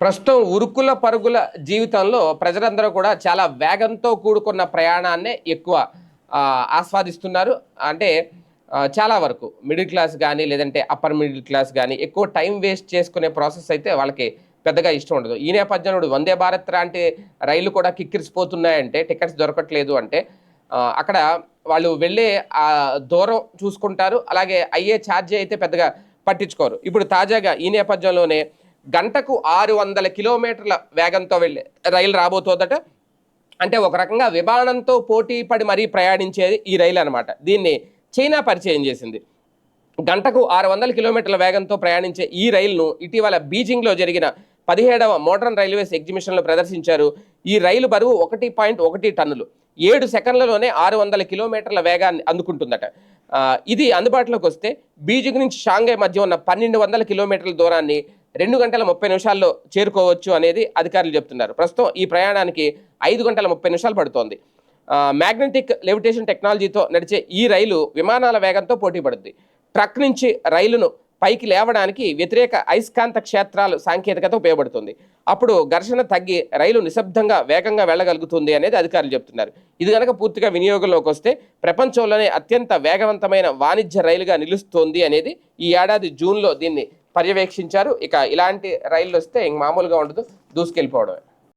ప్రస్తుతం ఉరుకుల పరుగుల జీవితంలో ప్రజలందరూ కూడా చాలా వేగంతో కూడుకున్న ప్రయాణాన్నే ఎక్కువ ఆస్వాదిస్తున్నారు. అంటే చాలా వరకు మిడిల్ క్లాస్ కానీ లేదంటే అప్పర్ మిడిల్ క్లాస్ కానీ ఎక్కువ టైం వేస్ట్ చేసుకునే ప్రాసెస్ అయితే వాళ్ళకి పెద్దగా ఇష్టం ఉండదు. ఈ నేపథ్యంలో వందే భారత్ లాంటి రైళ్ళు కూడా కిక్కిరిసిపోతున్నాయంటే టికెట్స్ దొరకట్లేదు అంటే అక్కడ వాళ్ళు వెళ్ళే ఆ దూరం చూసుకుంటారు. అలాగే అయ్యే ఛార్జీ అయితే పెద్దగా పట్టించుకోరు. ఇప్పుడు తాజాగా ఈ నేపథ్యంలోనే గంటకు ఆరు వందల కిలోమీటర్ల వేగంతో వెళ్ళే రైలు రాబోతోందట. అంటే ఒక రకంగా విమానంతో పోటీ పడి మరీ ప్రయాణించేది ఈ రైలు అనమాట దీన్ని చైనా పరిచయం చేసింది. గంటకు ఆరు వందల కిలోమీటర్ల వేగంతో ప్రయాణించే ఈ రైలును ఇటీవల బీజింగ్లో జరిగిన పదిహేడవ మోడర్న్ రైల్వేస్ ఎగ్జిబిషన్లో ప్రదర్శించారు. ఈ రైలు బరువు ఒకటి పాయింట్ ఒకటి టన్నులు. ఏడు సెకండ్లలోనే ఆరు వందల కిలోమీటర్ల వేగాన్ని అందుకుంటుందట. ఇది అందుబాటులోకి వస్తే బీజింగ్ నుంచి షాంఘై మధ్య ఉన్న పన్నెండు వందల కిలోమీటర్ల దూరాన్ని రెండు గంటల ముప్పై నిమిషాల్లో చేరుకోవచ్చు అనేది అధికారులు చెప్తున్నారు. ప్రస్తుతం ఈ ప్రయాణానికి ఐదు గంటల ముప్పై నిమిషాలు పడుతోంది. మ్యాగ్నెటిక్ లెవిటేషన్ టెక్నాలజీతో నడిచే ఈ రైలు విమానాల వేగంతో పోటీ పడుతుంది ట్రక్ నుంచి రైలును పైకి లేవడానికి వ్యతిరేక అయస్కాంత క్షేత్రాలు సాంకేతికత ఉపయోగపడుతుంది. అప్పుడు ఘర్షణ తగ్గి రైలు నిశ్శబ్దంగా వేగంగా వెళ్ళగలుగుతుంది అనేది అధికారులు చెప్తున్నారు. ఇది కనుక పూర్తిగా వినియోగంలోకి వస్తే ప్రపంచంలోనే అత్యంత వేగవంతమైన వాణిజ్య రైలుగా నిలుస్తోంది అనేది ఈ ఏడాది జూన్లో దీన్ని పర్యవేక్షించారు. ఇక ఇలాంటి రైళ్ళు వస్తే ఇంక మామూలుగా ఉండదు. దూసుకెళ్ళిపోవడమే.